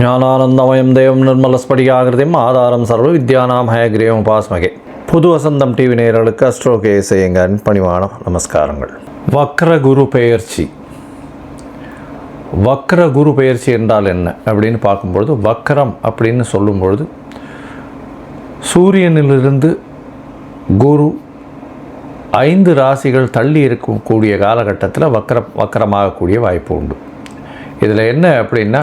ஞானானந்தமயம் தேவம் நிர்மலஸ்படிகாகிருதியும் ஆதாரம் சர்வ வித்யானாம் ஹயக்ரீவம் உபாஸ்மகே. புது வசந்தம் டிவி நேயர்களுக்கு அஸ்ட்ரோ கேசையங்கன் பணிவான நமஸ்காரங்கள். வக்ர குரு பெயர்ச்சி. வக்ர குரு பெயர்ச்சி என்றால் என்ன அப்படின்னு பார்க்கும்பொழுது வக்ரம் அப்படின்னு சொல்லும்பொழுது சூரியனிலிருந்து குரு ஐந்து ராசிகள் தள்ளி இருக்கக்கூடிய காலகட்டத்தில் வக்ர வக்கரமாகக்கூடிய வாய்ப்பு உண்டு. இதில் என்ன அப்படின்னா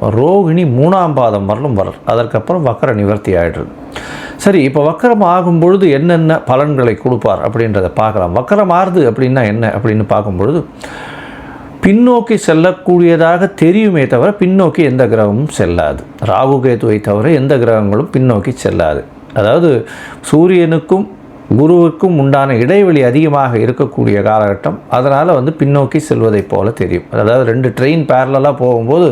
ரோகிணி மூணாம் பாதம் வரலும் வரல் அதற்கப்புறம் வக்கர நிவர்த்தி ஆகிடுது சரி இப்போ வக்கரம் ஆகும் பொழுது என்னென்ன பலன்களை கொடுப்பார் அப்படின்றத பார்க்கலாம். வக்கரம் ஆறுது அப்படின்னா என்ன அப்படின்னு பார்க்கும்பொழுது பின்னோக்கி செல்லக்கூடியதாக தெரியுமே தவிர பின்னோக்கி எந்த கிரகமும் செல்லாது. ராகு கேதுவை தவிர எந்த கிரகங்களும் பின்னோக்கி செல்லாது. அதாவது சூரியனுக்கும் குருவுக்கும் உண்டான இடைவெளி அதிகமாக இருக்கக்கூடிய காலகட்டம். அதனால் வந்து பின்னோக்கி செல்வதைப் போல தெரியும். அதாவது ரெண்டு ட்ரெயின் பேரலாக போகும்போது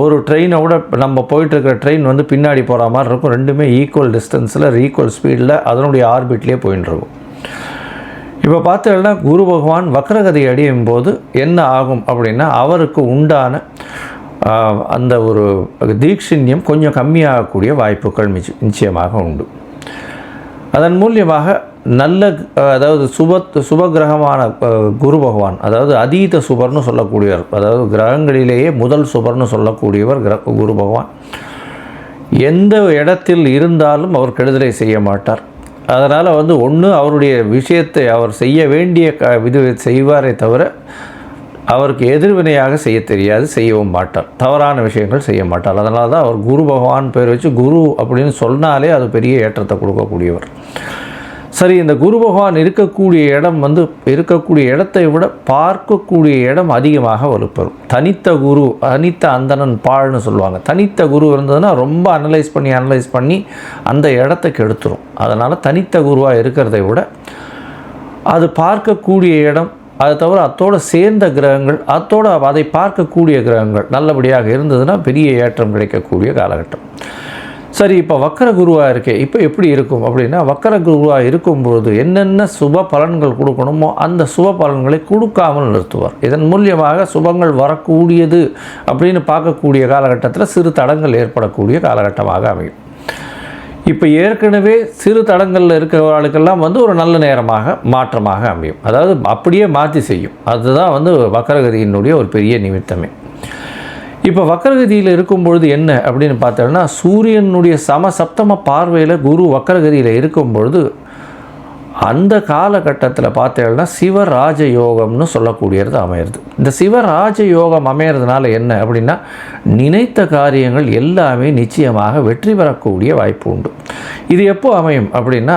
ஒரு ட்ரெயினை விட நம்ம போயிட்டு இருக்கிற ட்ரெயின் வந்து பின்னாடி போகிற மாதிரி இருக்கும். ரெண்டுமே ஈக்குவல் டிஸ்டன்ஸில் ஈக்குவல் ஸ்பீடில் அதனுடைய ஆர்பிட்லேயே போயின்னு இருக்கும். இப்போ பார்த்தீங்கன்னா குரு பகவான் வக்ரகதி அடையும் போது என்ன ஆகும் அப்படின்னா அவருக்கு உண்டான அந்த ஒரு தீட்சிண்யம் கொஞ்சம் கம்மியாகக்கூடிய வாய்ப்புகள் மிச்ச நிச்சயமாக உண்டு. அதன் மூலியமாக நல்ல அதாவது சுப சுபகிரகமான அஹ், குரு பகவான் அதாவது அதீத சுபர்னு சொல்லக்கூடியவர் அதாவது கிரகங்களிலேயே முதல் சுபர்னு சொல்லக்கூடியவர் கிர குரு பகவான். எந்த இடத்தில் இருந்தாலும் அவர் கெடுதலை செய்ய மாட்டார். அதனால் வந்து ஒன்று அவருடைய விஷயத்தை அவர் செய்ய வேண்டிய க இது செய்வாரே தவிர அவருக்கு எதிர்வினையாக செய்ய தெரியாது செய்யவும் மாட்டார். தவறான விஷயங்கள் செய்ய மாட்டார். அதனால தான் அவர் குரு பகவான் பேர் வச்சு குரு அப்படின்னு சொன்னாலே அது பெரிய ஏற்றத்தை கொடுக்கக்கூடியவர். சரி இந்த குரு பகவான் இருக்கக்கூடிய இடம் வந்து இருக்கக்கூடிய இடத்தை விட பார்க்கக்கூடிய இடம் அதிகமாக வலுப்பெறும். தனித்த குரு தனித்த அந்தணன் பாழ்னு சொல்லுவாங்க. தனித்த குரு இருந்ததுன்னா ரொம்ப அனலைஸ் பண்ணி அனலைஸ் பண்ணி அந்த இடத்தை கெடுத்துரும். அதனால் தனித்த குருவாக இருக்கிறதை விட அது பார்க்கக்கூடிய இடம் அது தவிர அத்தோடு சேர்ந்த கிரகங்கள் அத்தோடு அதை பார்க்கக்கூடிய கிரகங்கள் நல்லபடியாக இருந்ததுன்னா பெரிய ஏற்றம் கிடைக்கக்கூடிய காலகட்டம். சரி இப்போ வக்கர குருவாக இருக்கே இப்போ எப்படி இருக்கும் அப்படின்னா வக்கர குருவாக இருக்கும்போது என்னென்ன சுப பலன்கள் கொடுக்கணுமோ அந்த சுப பலன்களை கொடுக்காமல் நிறுத்துவார். இதன் மூலியமாக சுபங்கள் வரக்கூடியது அப்படின்னு பார்க்கக்கூடிய காலகட்டத்தில் சிறு தடங்கள் ஏற்படக்கூடிய காலகட்டமாக அமையும். இப்போ ஏற்கனவே சிறு தடங்களில் இருக்கிறவர்களுக்கெல்லாம் வந்து ஒரு நல்ல நேரமாக மாற்றமாக அமையும். அதாவது அப்படியே மாற்றி செய்யும். அதுதான் வந்து வக்கரகதியினுடைய ஒரு பெரிய நிமித்தமே. இப்போ வக்கரகதியில் இருக்கும் பொழுது என்ன அப்படின்னு பார்த்தோம்னா சூரியனுடைய சம சப்தம பார்வையில் குரு வக்கரகதியில் இருக்கும் பொழுது அந்த காலகட்டத்தில் பார்த்தீங்கன்னா சிவராஜ யோகம்னு சொல்லக்கூடியது அமையிறது. இந்த சிவராஜ யோகம் அமையிறதுனால என்ன அப்படின்னா நினைத்த காரியங்கள் எல்லாமே நிச்சயமாக வெற்றி பெறக்கூடிய வாய்ப்பு உண்டு. இது எப்போ அமையும் அப்படின்னா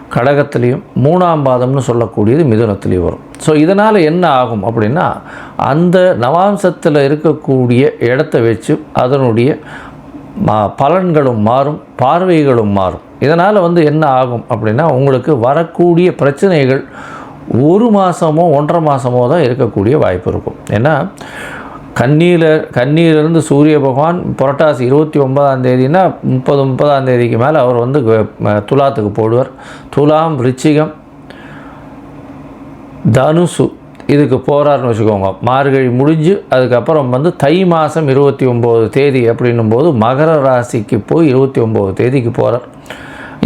கடகத்துலேயும் மூணாம் பாதம்னு சொல்லக்கூடியது மிதுனத்திலையும் வரும். ஸோ இதனால் என்ன ஆகும் அப்படின்னா அந்த நவாம்சத்தில் இருக்கக்கூடிய இடத்த வச்சு அதனுடைய பலன்களும் மாறும் பார்வைகளும் மாறும். இதனால் வந்து என்ன ஆகும் அப்படின்னா உங்களுக்கு வரக்கூடிய பிரச்சனைகள் ஒரு மாதமோ ஒன்றரை மாதமோ தான் இருக்கக்கூடிய வாய்ப்பு இருக்கும். ஏன்னா கண்ணியில் கண்ணியிலிருந்து சூரிய பகவான் புரட்டாசி இருபத்தி ஒன்பதாம் தேதினா முப்பது முப்பதாம் தேதிக்கு மேலே அவர் வந்து துலாத்துக்கு போடுவார். துலாம் ரிச்சிகம் தனுசு இதுக்கு போகிறாருன்னு வச்சுக்கோங்க. மார்கழி முடிஞ்சு அதுக்கப்புறம் வந்து தை மாதம் இருபத்தி ஒம்பது தேதி அப்படின்னும் போது மகர ராசிக்கு போய் இருபத்தி ஒம்பது தேதிக்கு போகிறார்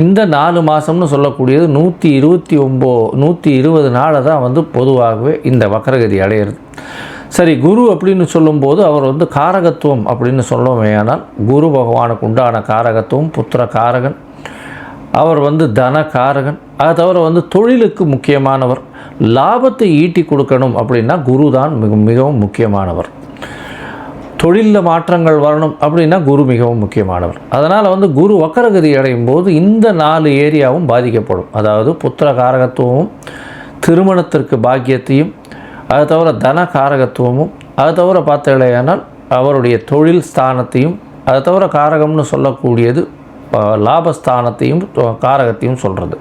இந்த நாலு மாதம்னு சொல்லக்கூடியது நூற்றி இருபத்தி ஒம்போ நூற்றி இருபது நாளை தான் வந்து பொதுவாகவே இந்த வக்கரகதி அடையிறது. சரி குரு அப்படின்னு சொல்லும்போது அவர் வந்து காரகத்துவம் அப்படின்னு சொல்லுவேயானால் குரு பகவானுக்கு உண்டான காரகத்துவம் புத்திர காரகன். அவர் வந்து தன காரகன். அது தவிர வந்து தொழிலுக்கு முக்கியமானவர். லாபத்தை ஈட்டி கொடுக்கணும் அப்படின்னா குரு தான் மிக மிகவும் முக்கியமானவர். தொழிலில் மாற்றங்கள் வரணும் அப்படின்னா குரு மிகவும் முக்கியமானவர். அதனால் வந்து குரு வக்கரகதி அடையும் போது இந்த நாலு ஏரியாவும் பாதிக்கப்படும். அதாவது புத்திர காரகத்துவமும் திருமணத்திற்கு பாக்கியத்தையும் அது தவிர தன காரகத்துவமும் அது தவிர பார்த்தீங்களேயானால் அவருடைய தொழில் ஸ்தானத்தையும் அது தவிர காரகம்னு சொல்லக்கூடியது லாபஸ்தானத்தையும் காரகத்தையும் சொல்கிறது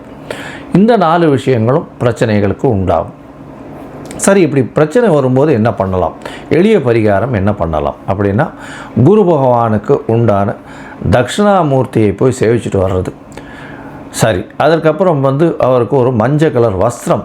இந்த நாலு விஷயங்களும் பிரச்சனைகளுக்கு உண்டாகும். சரி இப்படி பிரச்சனை வரும்போது என்ன பண்ணலாம்? எளிய பரிகாரம் என்ன பண்ணலாம்? அப்படின்னா குரு பகவானுக்கு உண்டான தட்சிணாமூர்த்தியை போய் சேவிச்சுட்டு வர்றது. சரி அதற்கப்புறம் வந்து அவருக்கு ஒரு மஞ்சள் கலர் வஸ்திரம்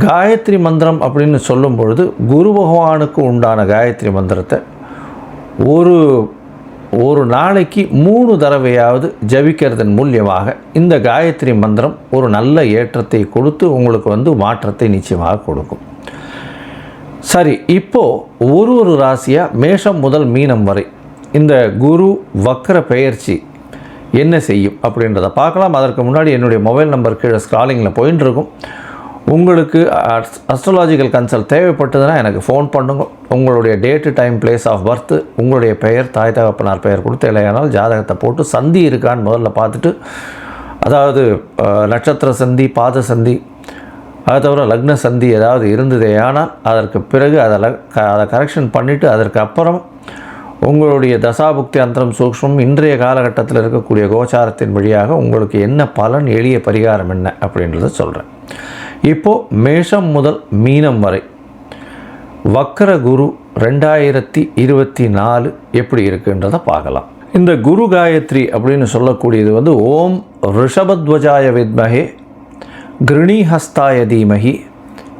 காயத்ரி மந்திரம் அப்படின்னு சொல்லும் பொழுது குரு பகவானுக்கு உண்டான காயத்ரி மந்திரத்தை ஒரு ஒரு நாளைக்கு மூணு தடவையாவது ஜபிக்கிறதன் மூலியமாக இந்த காயத்ரி மந்திரம் ஒரு நல்ல ஏற்றத்தை கொடுத்து உங்களுக்கு வந்து மாற்றத்தை நிச்சயமாக கொடுக்கும். சரி இப்போது ஒரு ஒரு ராசியாக மேஷம் முதல் மீனம் வரை இந்த குரு வக்கர பெயர்ச்சி என்ன செய்யும் அப்படின்றத பார்க்கலாம். அதற்கு முன்னாடி என்னுடைய மொபைல் நம்பர் கீழே ஸ்க்ராலிங்கில் போயின்னு இருக்கும் உங்களுக்கு அஸ்ட்ராலாஜிக்கல் கன்சல்ட் தேவைப்பட்டதுன்னா எனக்கு ஃபோன் பண்ணுங்க. உங்களுடைய date time place of birth உங்களுடைய பெயர் தாய் தகப்பனார் பெயர் கொடுத்து இல்லையானால் ஜாதகத்தை போட்டு சந்தி இருக்கான்னு முதல்ல பார்த்துட்டு அதாவது நட்சத்திர சந்தி பாத சந்தி அதை தவிர லக்ன சந்தி ஏதாவது இருந்ததே ஆனால் அதற்கு பிறகு அதில் க அதை கரெக்ஷன் பண்ணிவிட்டு அதற்கு அப்புறம் உங்களுடைய தசாபுக்தி அந்தரம் சூக்ஷ்மம் இன்றைய காலகட்டத்தில் இருக்கக்கூடிய கோச்சாரத்தின் வழியாக உங்களுக்கு என்ன பலன் எளிய பரிகாரம் என்ன அப்படின்றத சொல்கிறேன் இப்போது மேஷம் முதல் மீனம் வரை. வக்கர குரு ரெண்டாயிரத்தி இருபத்தி நாலு எப்படி இருக்குன்றதை பார்க்கலாம். இந்த குரு காயத்ரி அப்படின்னு சொல்லக்கூடியது வந்து ஓம் ரிஷபத்வஜாய வித்மகே கிருணிஹஸ்தாய தீமகி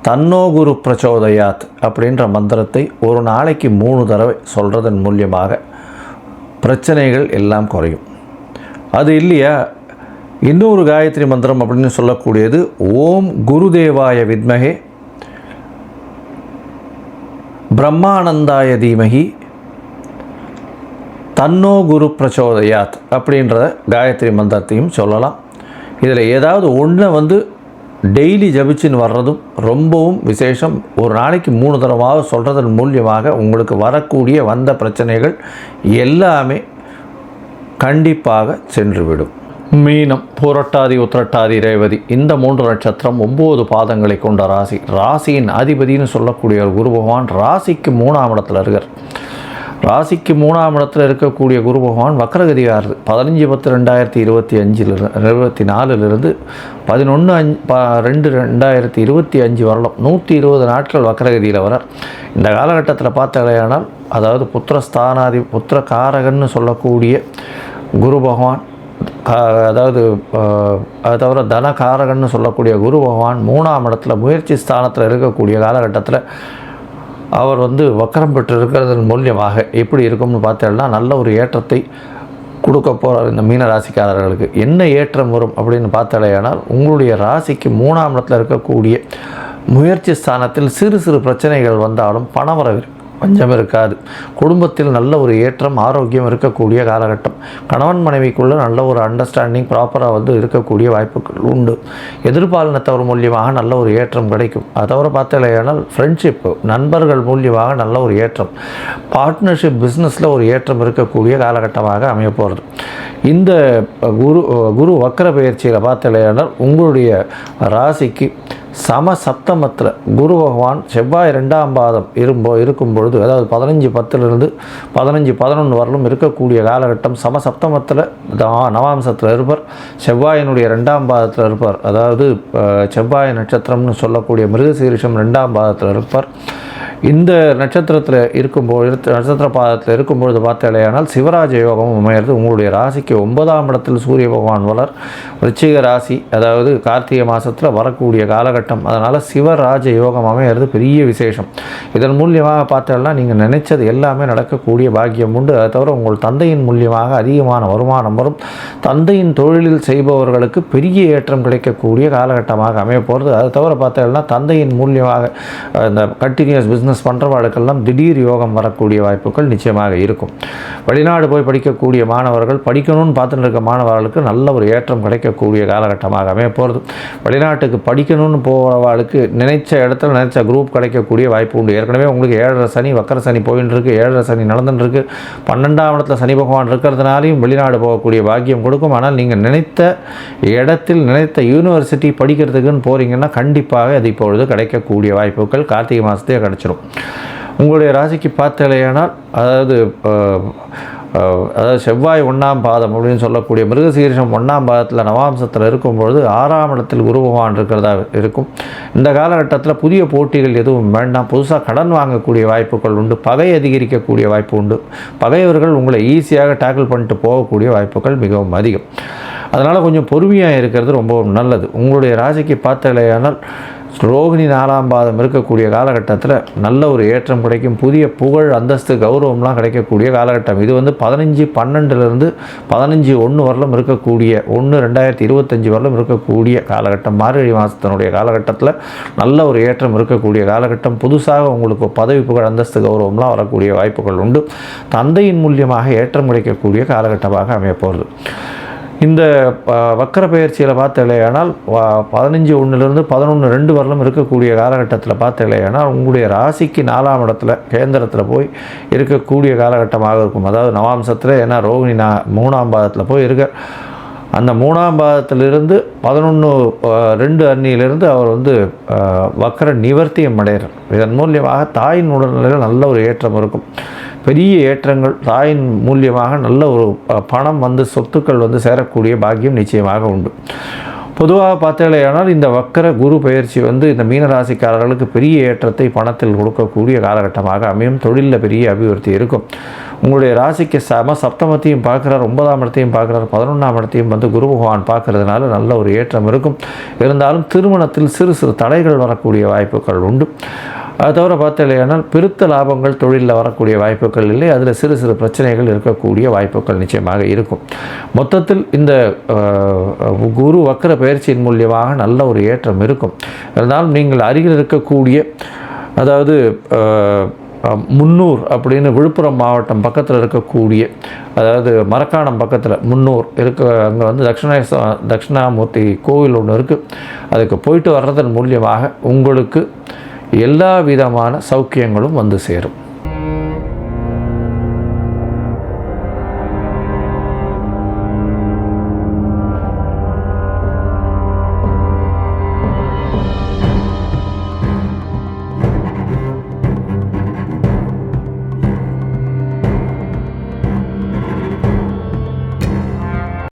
தன்னோ குரு பிரச்சோதயாத் அப்படின்ற மந்திரத்தை ஒரு நாளைக்கு மூணு தடவை சொல்கிறதன் மூலியமாக பிரச்சனைகள் எல்லாம் குறையும். அது இல்லையா? இன்னொரு காயத்ரி மந்திரம் அப்படின்னு சொல்லக்கூடியது ஓம் குருதேவாய வித்மகே பிரம்மானந்தாய தீமகி தன்னோ குரு பிரச்சோதயாத் அப்படின்ற காயத்ரி மந்திரத்தையும் சொல்லலாம். இதில் ஏதாவது ஒன்றை வந்து டெய்லி ஜபிச்சுன்னு வர்றதும் ரொம்பவும் விசேஷம். ஒரு நாளைக்கு மூணு தடவாக சொல்கிறதன் மூலியமாக உங்களுக்கு வரக்கூடிய வந்த பிரச்சனைகள் எல்லாமே கண்டிப்பாக சென்றுவிடும். மீனம் பூரட்டாதி உத்திரட்டாதி ரேவதி. இந்த மூன்று நட்சத்திரம் ஒம்பது பாதங்களை கொண்ட ராசி. ராசியின் அதிபதினு சொல்லக்கூடிய ஒரு குரு பகவான் ராசிக்கு மூணாம் இடத்துல இருக்கார். ராசிக்கு மூணாம் இடத்துல இருக்கக்கூடிய குரு பகவான் வக்கரகதியாருது பதினஞ்சு பத்து ரெண்டாயிரத்தி இருபத்தி அஞ்சில் இருபத்தி நாலுலேருந்து பதினொன்று அஞ்சு ப ரெண்டு ரெண்டாயிரத்தி இருபத்தி அஞ்சு வரலாம் நூற்றி இருபது நாட்கள் வக்ரகதியில் வரார். இந்த காலகட்டத்தில் பார்த்தாலேயானால் அதாவது புத்திர ஸ்தானாதி புத்திர காரகன்னு சொல்லக்கூடிய குரு பகவான் அதாவது அது தவிர தனகாரகன்னு சொல்லக்கூடிய குரு பகவான் மூணாம் இடத்துல முயற்சி ஸ்தானத்தில் இருக்கக்கூடிய காலகட்டத்தில் அவர் வந்து வக்கரம் பெற்று இருக்கிறதன் மூலியமாக எப்படி இருக்கும்னு பார்த்தேன்னா நல்ல ஒரு ஏற்றத்தை கொடுக்க போகிறார் இந்த மீன ராசிக்காரர்களுக்கு என்ன ஏற்றம் வரும் அப்படின்னு பார்த்தாலேயானால் உங்களுடைய ராசிக்கு மூணாம் இடத்துல இருக்கக்கூடிய முயற்சி ஸ்தானத்தில் சிறு சிறு பிரச்சனைகள் வந்தாலும் பணவரவு பஞ்சம் இருக்காது. குடும்பத்தில் நல்ல ஒரு ஏற்றம் ஆரோக்கியம் இருக்கக்கூடிய காலகட்டம். கணவன் மனைவிக்குள்ள நல்ல ஒரு அண்டர்ஸ்டாண்டிங் ப்ராப்பராக வந்து இருக்கக்கூடிய வாய்ப்புகள் உண்டு. எதிர்பாலினத்தவர் மூலியமாக நல்ல ஒரு ஏற்றம் கிடைக்கும். அதை தவிர பார்த்தலையானால் ஃப்ரெண்ட்ஷிப்பு நண்பர்கள் மூலியமாக நல்ல ஒரு ஏற்றம். பார்ட்னர்ஷிப் பிஸ்னஸில் ஒரு ஏற்றம் இருக்கக்கூடிய காலகட்டமாக அமையப்போகிறது இந்த குரு குரு வக்கர பயிற்சியில் பார்த்தலையானால் உங்களுடைய ராசிக்கு சம சப்தமத்தில் குரு பகவான் செவ்வாய் ரெண்டாம் பாதம் இரும்போ இருக்கும் பொழுது அதாவது பதினஞ்சு பத்துலேருந்து பதினஞ்சு பதினொன்று வரலும் இருக்கக்கூடிய காலகட்டம் சம சப்தமத்தில் நவாம்சத்தில் இருப்பார். செவ்வாயினுடைய ரெண்டாம் பாதத்தில் இருப்பார். அதாவது செவ்வாய் நட்சத்திரம்னு சொல்லக்கூடிய மிருகசீரிஷம் ரெண்டாம் பாதத்தில் இருப்பார். இந்த நட்சத்திரத்தில் இருக்கும்போது நட்சத்திர பாதத்தில் இருக்கும்பொழுது பார்த்தாலேயானால் சிவராஜ யோகம் அமையிறது. உங்களுடைய ராசிக்கு ஒன்பதாம் இடத்தில் சூரிய பகவான் வளர். விருச்சிக ராசி அதாவது கார்த்திகை மாதத்தில் வரக்கூடிய காலகட்டம். அதனால் சிவராஜ யோகம் அமையிறது பெரிய விசேஷம். இதன் மூலியமாக பார்த்தோம்னா நீங்கள் நினைச்சது எல்லாமே நடக்கக்கூடிய பாக்கியம் உண்டு. அதை தவிர உங்கள் தந்தையின் மூலியமாக அதிகமான வருமானம் வரும். தந்தையின் தொழிலில் செய்பவர்களுக்கு பெரிய ஏற்றம் கிடைக்கக்கூடிய காலகட்டமாக அமைய போகிறது அதை தவிர பார்த்தோம்னா தந்தையின் மூலியமாக இந்த கண்டினியூஸ் பிஸ்னஸ் பண்ணுறவர்களுக்கெல்லாம் திடீர் யோகம் வரக்கூடிய வாய்ப்புகள் நிச்சயமாக இருக்கும். வெளிநாடு போய் படிக்கக்கூடிய மாணவர்கள் படிக்கணும்னு பார்த்துட்டு இருக்க மாணவர்களுக்கு நல்ல ஒரு ஏற்றம் கிடைக்கக்கூடிய காலகட்டமாக அமைய போகிறது வெளிநாட்டுக்கு படிக்கணும்னு போகிறவர்களுக்கு நினைச்ச இடத்துல நினைச்ச குரூப் கிடைக்கக்கூடிய வாய்ப்பு உண்டு. ஏற்கனவே உங்களுக்கு ஏழரை சனி வக்கர சனி போயின்னு இருக்கு ஏழரை சனி நடந்துட்டு இருக்கு. பன்னெண்டாம் இடத்துல சனி பகவான் இருக்கிறதுனாலையும் வெளிநாடு போகக்கூடிய பாக்கியம் கொடுக்கும். ஆனால் நீங்கள் நினைத்த இடத்தில் நினைத்த யூனிவர்சிட்டி படிக்கிறதுக்குன்னு போகிறீங்கன்னா கண்டிப்பாக அது இப்பொழுது கிடைக்கக்கூடிய வாய்ப்புகள் கார்த்திகை மாதத்தையே கிடச்சிரும். உங்களுடைய ராசிக்கு பார்த்தலையானால் அதாவது அதாவது செவ்வாய் ஒன்றாம் பாதம் அப்படின்னு சொல்லக்கூடிய மிருகசீரிஷம் ஒன்றாம் பாதத்தில் நவாம்சத்தில் இருக்கும்பொழுது ஆறாம் இடத்தில் குரு பகவான் இருக்கிறதா இருக்கும். இந்த காலகட்டத்தில் புதிய போட்டிகள் எதுவும் வேண்டாம். புதுசாக கடன் வாங்கக்கூடிய வாய்ப்புகள் உண்டு. பகை அதிகரிக்கக்கூடிய வாய்ப்பு உண்டு. பகையவர்கள் உங்களை ஈஸியாக டேக்கிள் பண்ணிட்டு போகக்கூடிய வாய்ப்புகள் மிகவும் அதிகம். அதனால் கொஞ்சம் பொறுமையாக இருக்கிறது ரொம்பவும் நல்லது. உங்களுடைய ராசிக்கு பார்த்தலையானால் ரோகிணி நாலாம் பாதம் இருக்கக்கூடிய காலகட்டத்தில் நல்ல ஒரு ஏற்றம் கிடைக்கும். புதிய புகழ் அந்தஸ்து கௌரவம்லாம் கிடைக்கக்கூடிய காலகட்டம். இது வந்து பதினஞ்சு பன்னெண்டுலேருந்து பதினஞ்சு ஒன்று வரலும் இருக்கக்கூடிய ஒன்று ரெண்டாயிரத்தி இருபத்தஞ்சி வரலும் இருக்கக்கூடிய காலகட்டம். மார்கழி மாதத்தினுடைய காலகட்டத்தில் நல்ல ஒரு ஏற்றம் இருக்கக்கூடிய காலகட்டம். புதுசாக உங்களுக்கு பதவி புகழ் அந்தஸ்து கௌரவம்லாம் வரக்கூடிய வாய்ப்புகள் உண்டு. தந்தையின் மூலியமாக ஏற்றம் கிடைக்கக்கூடிய காலகட்டமாக அமையப்போகிறது இந்த வக்கர பயிற்சியில் பார்த்தலையானால் பதினஞ்சு ஒன்றுலேருந்து பதினொன்று ரெண்டு வரலும் இருக்கக்கூடிய காலகட்டத்தில் பார்த்தலையானால் உங்களுடைய ராசிக்கு நாலாம் இடத்துல கேந்திரத்தில் போய் இருக்கக்கூடிய காலகட்டமாக இருக்கும். அதாவது நவாம்சத்தில் ஏன்னா ரோகிணி நா மூணாம் பாதத்தில் போய் இருக்க. அந்த மூணாம் பாதத்திலிருந்து பதினொன்று ரெண்டு அன்னியிலிருந்து அவர் வந்து வக்கர நிவர்த்தியம் அடைகிறார். இதன் மூலியமாக தாயின் உடல்நிலையில் நல்ல ஒரு ஏற்றம் இருக்கும். பெரிய ஏற்றங்கள் தாயின் மூலியமாக நல்ல ஒரு பணம் வந்து சொத்துக்கள் வந்து சேரக்கூடிய பாக்கியம் நிச்சயமாக உண்டு. பொதுவாக பார்த்தாலேயானால் இந்த வக்கர குரு பயிற்சி வந்து இந்த மீனராசிக்காரர்களுக்கு பெரிய ஏற்றத்தை பணத்தில் கொடுக்கக்கூடிய காலகட்டமாக அமையும். தொழிலில் பெரிய அபிவிருத்தி இருக்கும். உங்களுடைய ராசிக்கு சம சப்தமத்தையும் பார்க்குறார் ஒன்பதாம் இடத்தையும் பார்க்குறார் பதினொன்றாம் இடத்தையும் வந்து குரு பகவான் பார்க்கறதுனால நல்ல ஒரு ஏற்றம் இருக்கும். இருந்தாலும் திருமணத்தில் சிறு சிறு தடைகள் வரக்கூடிய வாய்ப்புகள் உண்டு. அது தவிர பார்த்தலையானால் பெருத்த லாபங்கள் தொழிலில் வரக்கூடிய வாய்ப்புகள் இல்லை. அதில் சிறு சிறு பிரச்சனைகள் இருக்கக்கூடிய வாய்ப்புகள் நிச்சயமாக இருக்கும். மொத்தத்தில் இந்த குரு வக்கர பயிற்சியின் மூலியமாக நல்ல ஒரு ஏற்றம் இருக்கும். இருந்தாலும் நீங்கள் அருகில் இருக்கக்கூடிய அதாவது முன்னூர் அப்படின்னு விழுப்புரம் மாவட்டம் பக்கத்தில் இருக்கக்கூடிய அதாவது மரக்காணம் பக்கத்தில் முன்னூர் இருக்க அங்கே வந்து தட்சிணேஸ்வ தட்சிணாமூர்த்தி கோவில் ஒன்று இருக்குது அதுக்கு போயிட்டு வர்றதன் மூலியமாக உங்களுக்கு எல்லா விதமான சௌக்கியங்களும் வந்து சேரும்.